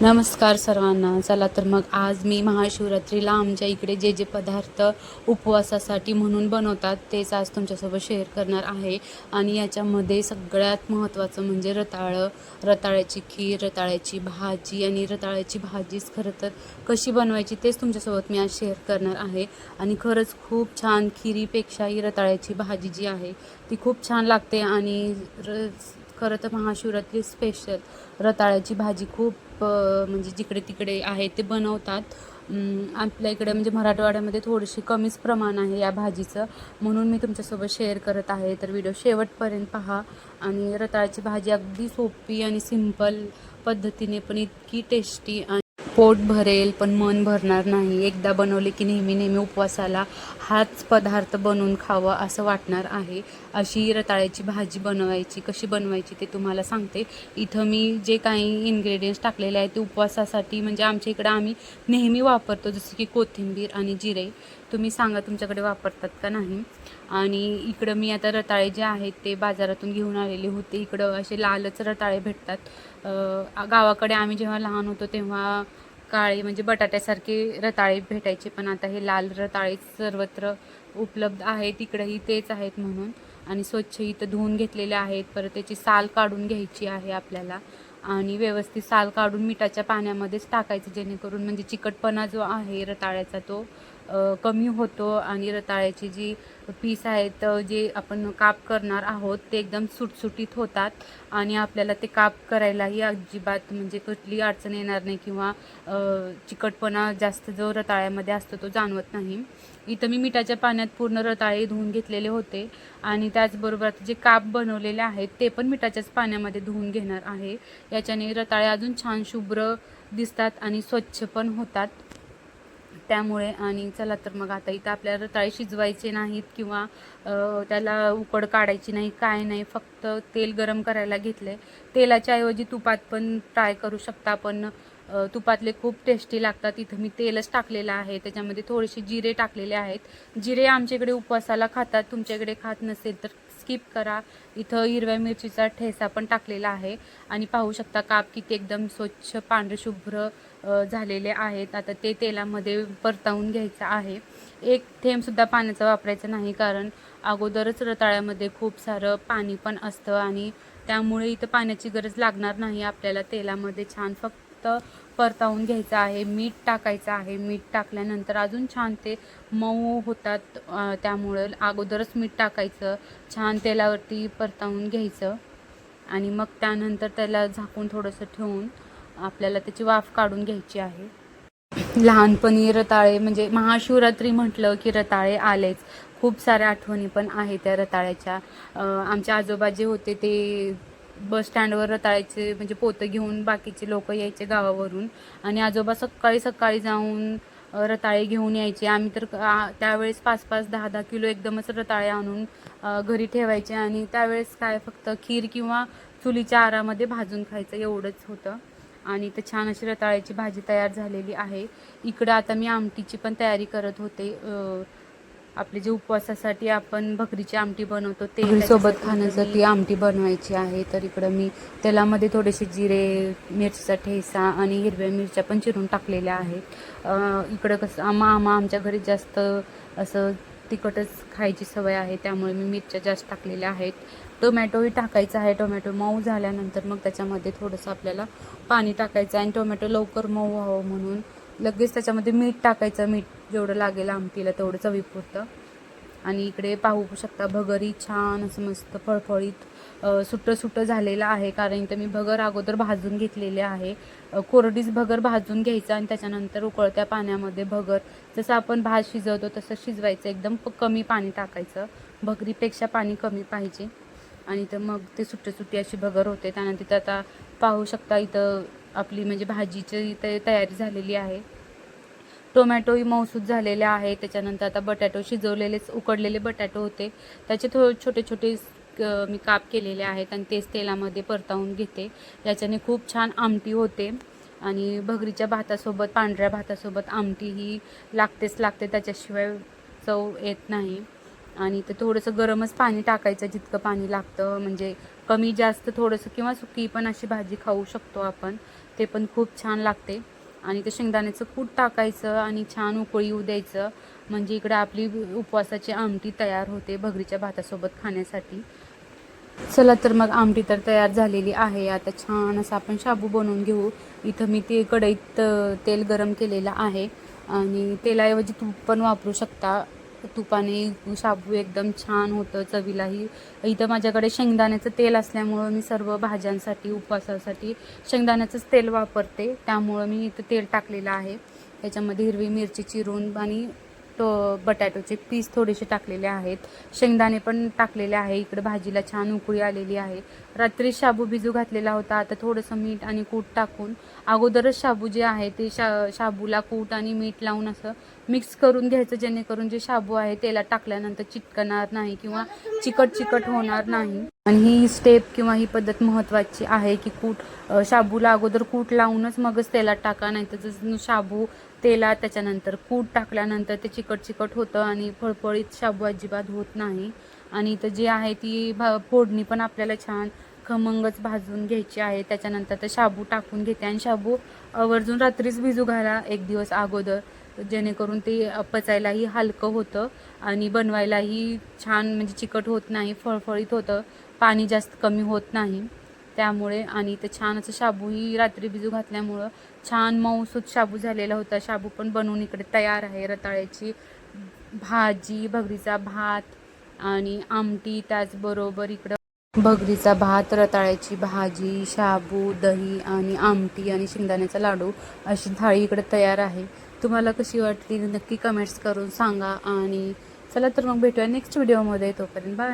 नमस्कार सर्वांना. चला तर मग आज मी महाशिवरात्रीला आमच्या इकडे जे जे पदार्थ उपवासासाठी म्हणून बनवतात तेच आज तुमच्यासोबत शेअर करणार आहे. आणि याच्यामध्ये सगळ्यात महत्त्वाचं म्हणजे रताळं रताळ्याची खीर रताळ्याची भाजी आणि रताळ्याची भाजीच खरं तर कशी बनवायची तेच तुमच्यासोबत मी आज शेअर करणार आहे. आणि खरंच खूप छान खिरीपेक्षाही रताळ्याची भाजी जी आहे ती खूप छान लागते आणि र खरं तर महाशिवरात्री स्पेशल रताळ्याची भाजी खूप म्हणजे जिकडे तिकडे आहे ते बनवतात. आपल्या इकडे म्हणजे मराठवाड्यामध्ये थोडीशी कमीच प्रमाण आहे या भाजीचं. म्हणून मी तुमच्यासोबत शेअर करत आहे. तर व्हिडिओ शेवटपर्यंत पहा. आणि रताळ्याची भाजी अगदी सोपी आणि सिंपल पद्धतीने पण इतकी टेस्टी आणि पोट भरेल पण मन भरणार नाही. एकदा बनवले की नेहमी नेहमी उपवासाला हाच पदार्थ बनवून खावं असं वाटणार आहे. अशी रताळ्याची भाजी बनवायची कशी बनवायची ते तुम्हाला सांगते. इथं मी जे काही इन्ग्रेडियंट्स टाकलेले आहेत ते उपवासासाठी म्हणजे आमच्या इकडं आम्ही नेहमी वापरतो जसं की कोथिंबीर आणि जिरे. तुम्ही सांगा तुमच्याकडे वापरतात का नाही. आणि इकडं मी आता रताळे जे आहेत ते बाजारातून घेऊन आलेले होते. इकडं असे लालच रताळे भेटतात. गावाकडे आम्ही जेव्हा लहान होतो तेव्हा काळे म्हणजे बटाट्यासारखे रताळे भेटायचे पण आता हे लाल रताळे सर्वत्र उपलब्ध आहेत इकडंही तेच आहेत म्हणून. आणि स्वच्छ इथं धुवून घेतलेले आहेत परत त्याची साल काढून घ्यायची आहे आपल्याला. आणि व्यवस्थित साल काढून मिठाच्या पाण्यामध्येच टाकायचं जेणेकरून म्हणजे चिकटपणा जो आहे रताळ्याचा तो कमी होतो आणि रताळ्याची जी पीस आहेत जे आपण काप करणार आहोत ते एकदम सुटसुटीत होतात आणि आपल्याला ते काप करायलाही अजिबात म्हणजे कुठली अडचण येणार नाही किंवा चिकटपणा जास्त जो रताळ्यामध्ये असतो तो जाणवत नाही. इथं मी मिठाच्या पाण्यात पूर्ण रताळे धुवून घेतलेले होते आणि त्याचबरोबर जे काप बनवलेले आहेत ते पण मिठाच्याच पाण्यामध्ये धुवून घेणार आहे. याच्याने रताळे अजून छान शुभ्र दिसतात आणि स्वच्छ पण होतात. त्यामुळे आणि चला तर मग आता इथं आपल्याला रताळे शिजवायचे नाहीत किंवा त्याला उकड काढायची नाही काय नाही फक्त तेल गरम करायला घेतले तेलाच्या ऐवजी तुपात पण ट्राय करू शकता पण तुपातले खूप टेस्टी लागतात. इथं मी तेलच टाकलेलं आहे. त्याच्यामध्ये थोडेसे जिरे टाकलेले आहेत. जिरे आमच्याकडे उपवासाला खातात. तुमच्याकडे खात नसेल तर स्किप करा. इथं हिरव्या मिरचीचा ठेसा पण टाकलेला आहे. आणि पाहू शकता काप किती एकदम स्वच्छ पांढरशुभ्र झालेले आहेत. आता ते तेलामध्ये परतावून घ्यायचं आहे. एक थेंबसुद्धा पाण्याचा वापरायचा नाही कारण अगोदरच रताळ्यामध्ये खूप सारं पाणी पण असतं आणि त्यामुळे इथं पाण्याची गरज लागणार नाही. आपल्याला तेलामध्ये छान फक्त परतावून घ्यायचं आहे. मीठ टाकायचं आहे. मीठ टाकल्यानंतर अजून छान ते मऊ होतात. त्यामुळं अगोदरच मीठ टाकायचं. छान तेलावरती परतावून घ्यायचं. आणि मग त्यानंतर त्याला झाकून थोडंसं ठेवून आपल्याला त्याची वाफ काढून घ्यायची आहे. लहानपणी रताळे म्हणजे महाशिवरात्री म्हटलं की रताळे आलेच. खूप साऱ्या आठवणी पण आहेत त्या रताळ्याच्या. आमचे आजोबा जे होते ते बस स्टँडवर रताळ्याचे म्हणजे पोतं घेऊन बाकीचे लोक यायचे गावावरून. आणि आजोबा सकाळी सकाळी जाऊन रताळे घेऊन यायचे. आम्ही तर त्यावेळेस पाच पाच दहा दहा किलो एकदमच रताळे आणून घरी ठेवायचे. आणि त्यावेळेस काय फक्त खीर किंवा चुलीच्या आरामध्ये भाजून खायचं एवढंच होतं. आणि इथं छान अशी रताळ्याची भाजी तयार झालेली आहे. इकडं आता मी आमटीची पण तयारी करत होते. आपले जे उपवासासाठी आपण भकरीची आमटी बनवतो ते सोबत खाण्यासाठी आमटी बनवायची आहे. तर इकडं मी तेलामध्ये थोडेसे जिरे मिरचीचा ठेसा आणि हिरव्या मिरच्या पण चिरून टाकलेल्या आहेत. इकडं कसं आम्हा आमच्या घरी जास्त असं तिखटच खायची सवय आहे त्यामुळे मी मिरच्या जास्त टाकलेल्या आहेत. टोमॅटोही टाकायचा आहे टोमॅटो मऊ झाल्यानंतर मग त्याच्यामध्ये थोडंसं आपल्याला पाणी टाकायचं आहे आणि टोमॅटो लवकर मऊ व्हावं म्हणून लगेच त्याच्यामध्ये मीठ टाकायचं मीठ जेवढं लागेल आमटीला तेवढं चवीपुरतं. आणि इकडे पाहू शकता भगरी छान असं मस्त फळफळीत सुटं सुटं झालेलं आहे. कारण इथं मी भगर अगोदर भाजून घेतलेले आहे. कोरडीच भगर भाजून घ्यायचं आणि त्याच्यानंतर उकळत्या पाण्यामध्ये भगर जसं आपण भात शिजवतो तसं शिजवायचं. एकदम प- कमी पाणी टाकायचं. भगरीपेक्षा पाणी कमी पाहिजे. आणि तर मग ते सुट्टे सुट्टी अशी भगर होते. त्यानंतर तिथं आता पाहू शकता इथं आपली म्हणजे भाजीची तयारी झालेली आहे. टोमॅटोही मौसूद झालेले आहे. त्याच्यानंतर आता बटाटो शिजवलेलेच उकडलेले बटाटो होते. त्याचे थो छोटे छोटे मी काप केलेले आहेत आणि तेच तेलामध्ये परतावून घेते. याच्याने खूप छान आमटी होते. आणि भगरीच्या भातासोबत पांढऱ्या भातासोबत आमटी ही लागतेच लागते. त्याच्याशिवाय चव येत नाही. आणि ते थोडंसं गरमच पाणी टाकायचं जितकं पाणी लागतं. म्हणजे कमी जास्त थोडंसं किंवा सुकी पण अशी भाजी खाऊ शकतो आपण. ते पण खूप छान लागते. आणि ते शेंगदाण्याचं कूट टाकायचं आणि छान उकळी येऊ द्यायचं. म्हणजे इकडे आपली उपवासाची आमटी तयार होते भगरीच्या भातासोबत खाण्यासाठी. चला तर मग आमटी तर तयार झालेली आहे. आता छान असं आपण शाबू बनवून घेऊ. इथं मी ते कढईत तेल गरम केलेलं आहे. आणि तेलाऐवजी तूप पण वापरू शकता. तुपाने शाबू एकदम छान होतं चवीलाही. इथं माझ्याकडे शेंगदाण्याचं तेल असल्यामुळं मी सर्व भाज्यांसाठी उपवासासाठी शेंगदाण्याचंच तेल वापरते. त्यामुळं मी इथं तेल टाकलेलं आहे. त्याच्यामध्ये हिरवी मिरची चिरून आणि तो बटॅटोचे पीस थोडेसे टाकलेले आहेत. शेंगदाणे पण टाकलेले आहे. इकडे भाजीला छान उकळी आलेली आहे. रात्री शाबू भिजू घातलेला होता. आता थोडंसं मीठ आणि कूट टाकून अगोदरच शाबू जे आहे ते शा शाबूला कूट आणि मीठ लावून असं मिक्स करून घ्यायचं जेणेकरून जे शाबू आहे त्याला टाकल्यानंतर चिटकणार नाही किंवा चिकट चिकट होणार नाही. आणि ही स्टेप किंवा ही पद्धत महत्त्वाची आहे की कूट शाबूला अगोदर कूट लावूनच मगच तेलात टाका नाही तर जसं शाबू तेलात त्याच्यानंतर कूट टाकल्यानंतर ते चिकट चिकट होतं आणि फळफळीत शाबू अजिबात होत नाही. आणि इथं जी आहे ती भा फोडणी पण आपल्याला छान खमंगच भाजून घ्यायची आहे. त्याच्यानंतर ते शाबू टाकून घेते आणि शाबू आवर्जून रात्रीच भिजू घाला एक दिवस अगोदर. जेणेकरून ते पचायलाही हलकं होतं आणि बनवायलाही छान म्हणजे चिकट होत नाही फळफळीत होतं पाणी जास्त कमी होत नाही. त्यामुळे आणि ते छान असं शाबूही रात्री भिजू घातल्यामुळं छान मऊसूत शाबू झालेला होता. शाबू पण बनवून इकडे तयार आहे रताळ्याची. भाजी भगरीचा भात आणि आमटी त्याचबरोबर इकडं भगरीचा भात रताळ्याची भाजी शाबू दही आणि आमटी आणि शेंगदाण्याचा लाडू अशी थाळी इकडे तयार आहे. तुम्हाला कशी वाटली नक्की कमेंट्स करून सांगा आणि चला तर मग भेटूया नेक्स्ट व्हिडिओमध्ये तोपर्यंत बाय